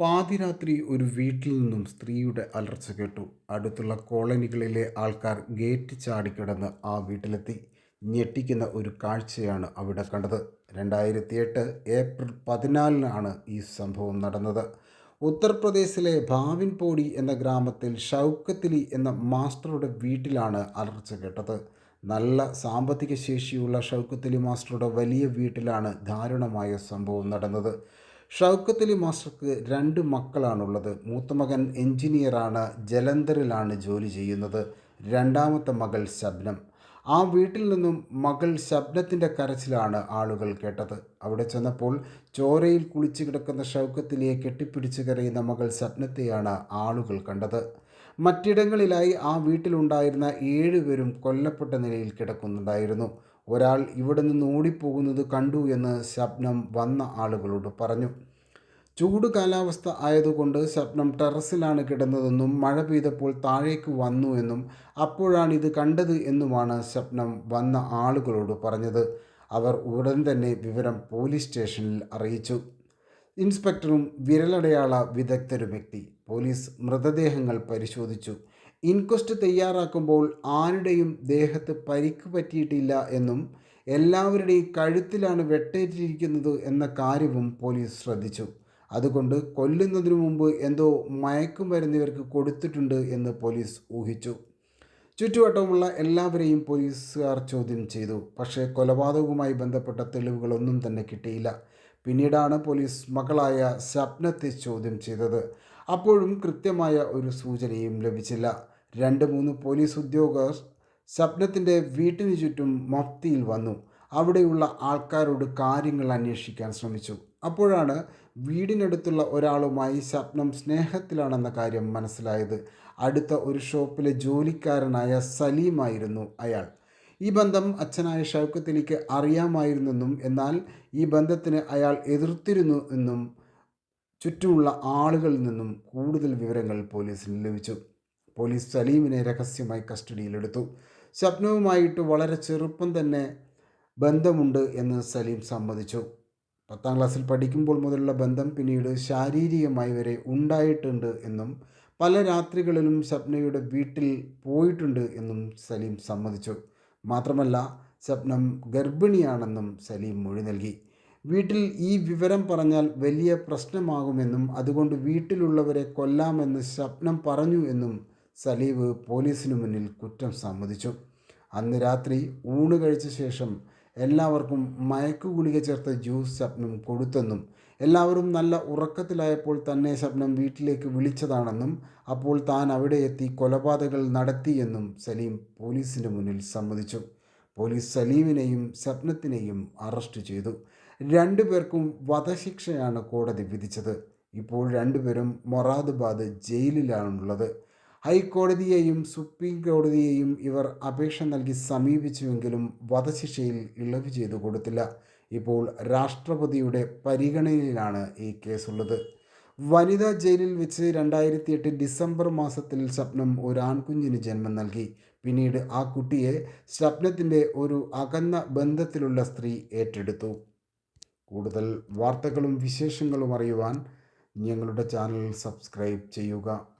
പാതിരാത്രി ഒരു വീട്ടിൽ നിന്നും സ്ത്രീയുടെ അലർച്ച കേട്ടു. അടുത്തുള്ള കോളനികളിലെ ആൾക്കാർ ഗേറ്റ് ചാടിക്കിടന്ന് ആ വീട്ടിലെത്തി. ഞെട്ടിക്കുന്ന ഒരു കാഴ്ചയാണ് അവിടെ കണ്ടത്. രണ്ടായിരത്തി എട്ട് ഏപ്രിൽ പതിനാലിനാണ് ഈ സംഭവം നടന്നത്. ഉത്തർപ്രദേശിലെ ഭാവിൻപോടി എന്ന ഗ്രാമത്തിൽ ഷൗക്കത്തിലി എന്ന മാസ്റ്ററുടെ വീട്ടിലാണ് അലർച്ച കേട്ടത്. നല്ല സാമ്പത്തിക ശേഷിയുള്ള ഷൗക്കത്തലി മാസ്റ്ററുടെ വലിയ വീട്ടിലാണ് ദാരുണമായ സംഭവം നടന്നത്. ഷൗക്കത്തലി മാസ്റ്റർക്ക് രണ്ട് മക്കളാണുള്ളത്. മൂത്ത മകൻ എഞ്ചിനീയറാണ് ജലന്ധറിലാണ് ജോലി ചെയ്യുന്നത്. രണ്ടാമത്തെ മകൾ ശബ്നം. ആ വീട്ടിൽ നിന്നും മകൾ ശബ്നത്തിന്റെ കരച്ചിലാണ് ആളുകൾ കേട്ടത്. അവിടെ ചെന്നപ്പോൾ ചോരയിൽ കുളിച്ചു കിടക്കുന്ന ഷൗക്കത്തിലിയെ കെട്ടിപ്പിടിച്ച് കരയുന്ന മകൾ ശബ്നത്തെയാണ് ആളുകൾ കണ്ടത്. മറ്റിടങ്ങളിലായി ആ വീട്ടിലുണ്ടായിരുന്ന ഏഴുപേരും കൊല്ലപ്പെട്ട നിലയിൽ കിടക്കുന്നുണ്ടായിരുന്നു. ഒരാൾ ഇവിടെ നിന്ന് ഓടിപ്പോകുന്നത് കണ്ടു എന്ന് ശബ്നം വന്ന ആളുകളോട് പറഞ്ഞു. ചൂട് കാലാവസ്ഥ ആയതുകൊണ്ട് ശബ്നം ടെറസിലാണ് കിടന്നതെന്നും മഴ പെയ്തപ്പോൾ താഴേക്ക് വന്നു എന്നും അപ്പോഴാണ് ഇത് കണ്ടത് എന്നുമാണ് ശബ്നം വന്ന ആളുകളോട് പറഞ്ഞത്. അവർ ഉടൻ തന്നെ വിവരം പോലീസ് സ്റ്റേഷനിൽ അറിയിച്ചു. ഇൻസ്പെക്ടറും വിരലടയാള വിദഗ്ധരും എത്തി പോലീസ് മൃതദേഹങ്ങൾ പരിശോധിച്ചു. ഇൻക്വസ്റ്റ് തയ്യാറാക്കുമ്പോൾ ആരുടെയും ദേഹത്ത് പരിക്ക് പറ്റിയിട്ടില്ല എന്നും എല്ലാവരുടെയും കഴുത്തിലാണ് വെട്ടേറ്റിരിക്കുന്നത് എന്ന കാര്യവും പോലീസ് ശ്രദ്ധിച്ചു. അതുകൊണ്ട് കൊല്ലുന്നതിനു മുമ്പ് എന്തോ മയക്കുമരുന്ന് ഇവർക്ക് കൊടുത്തിട്ടുണ്ട് എന്ന് പോലീസ് ഊഹിച്ചു. ചുറ്റുവട്ടമുള്ള എല്ലാവരെയും പോലീസുകാർ ചോദ്യം ചെയ്തു. പക്ഷേ കൊലപാതകവുമായി ബന്ധപ്പെട്ട തെളിവുകളൊന്നും തന്നെ കിട്ടിയില്ല. പിന്നീടാണ് പോലീസ് മകളായ സ്വപ്നത്തെ ചോദ്യം ചെയ്തത്. അപ്പോഴും കൃത്യമായ ഒരു സൂചനയും ലഭിച്ചില്ല. രണ്ട് മൂന്ന് പോലീസ് ഉദ്യോഗസ്ഥർ സ്വപ്നത്തിന്റെ വീട്ടിന് ചുറ്റും മഫ്തിയിൽ വന്നു. അവിടെയുള്ള ആൾക്കാരോട് കാര്യങ്ങൾ അന്വേഷിക്കാൻ ശ്രമിച്ചു. അപ്പോഴാണ് വീടിനടുത്തുള്ള ഒരാളുമായി സ്വപ്നം സ്നേഹത്തിലാണെന്ന കാര്യം മനസ്സിലായത്. അടുത്ത ഒരു ഷോപ്പിലെ ജോലിക്കാരനായ സലീമായിരുന്നു അയാൾ. ഈ ബന്ധം അച്ഛനായ ഷൗക്കത്തിലേക്ക് അറിയാമായിരുന്നെന്നും എന്നാൽ ഈ ബന്ധത്തിന് അയാൾ എതിർത്തിരുന്നു എന്നും ചുറ്റുമുള്ള ആളുകളിൽ നിന്നും കൂടുതൽ വിവരങ്ങൾ പോലീസിന് ലഭിച്ചു. പോലീസ് സലീമിനെ രഹസ്യമായി കസ്റ്റഡിയിലെടുത്തു. സ്വപ്നവുമായിട്ട് വളരെ ചെറുപ്പം തന്നെ ബന്ധമുണ്ട് എന്ന് സലീം സമ്മതിച്ചു. പത്താം ക്ലാസ്സിൽ പഠിക്കുമ്പോൾ മുതലുള്ള ബന്ധം പിന്നീട് ശാരീരികമായി വരെ ഉണ്ടായിട്ടുണ്ട് എന്നും പല രാത്രികളിലും സ്വപ്നയുടെ വീട്ടിൽ പോയിട്ടുണ്ട് എന്നും സലീം സമ്മതിച്ചു. മാത്രമല്ല സ്വപ്നം ഗർഭിണിയാണെന്നും സലീം മൊഴി നൽകി. വീട്ടിൽ ഈ വിവരം പറഞ്ഞാൽ വലിയ പ്രശ്നമാകുമെന്നും അതുകൊണ്ട് വീട്ടിലുള്ളവരെ കൊല്ലാമെന്ന് സ്വപ്നം പറഞ്ഞു എന്നും സലീവ് പോലീസിനു മുന്നിൽ കുറ്റം സമ്മതിച്ചു. അന്ന് രാത്രി ഊണ് കഴിച്ച ശേഷം എല്ലാവർക്കും മയക്കുഗുളിക ചേർത്ത ജ്യൂസ് സ്വപ്നം കൊടുത്തെന്നും എല്ലാവരും നല്ല ഉറക്കത്തിലായപ്പോൾ തന്നെ സ്വപ്നം വീട്ടിലേക്ക് വിളിച്ചതാണെന്നും അപ്പോൾ താൻ അവിടെ എത്തി കൊലപാതകൾ നടത്തിയെന്നും സലീം പോലീസിന് മുന്നിൽ സമ്മതിച്ചു. പോലീസ് സലീമിനെയും സ്വപ്നത്തിനെയും അറസ്റ്റ് ചെയ്തു. രണ്ടുപേർക്കും വധശിക്ഷയാണ് കോടതി വിധിച്ചത്. ഇപ്പോൾ രണ്ടുപേരും മൊറാദാബാദ് ജയിലിലാണുള്ളത്. ഹൈക്കോടതിയെയും സുപ്രീം കോടതിയെയും ഇവർ അപേക്ഷ നൽകി സമീപിച്ചുവെങ്കിലും വധശിക്ഷയിൽ ഇളവ് ചെയ്തു കൊടുത്തില്ല. ഇപ്പോൾ രാഷ്ട്രപതിയുടെ പരിഗണനയിലാണ് ഈ കേസുള്ളത്. വനിതാ ജയിലിൽ വെച്ച് രണ്ടായിരത്തി എട്ട് ഡിസംബർ മാസത്തിൽ സ്വപ്നം ഒരു ആൺകുഞ്ഞിന് ജന്മം നൽകി. പിന്നീട് ആ കുട്ടിയെ സ്വപ്നത്തിന്റെ ഒരു അകന്ന ബന്ധത്തിലുള്ള സ്ത്രീ ഏറ്റെടുത്തു. കൂടുതൽ വാർത്തകളും വിശേഷങ്ങളും അറിയുവാൻ ഞങ്ങളുടെ ചാനൽ സബ്സ്ക്രൈബ് ചെയ്യുക.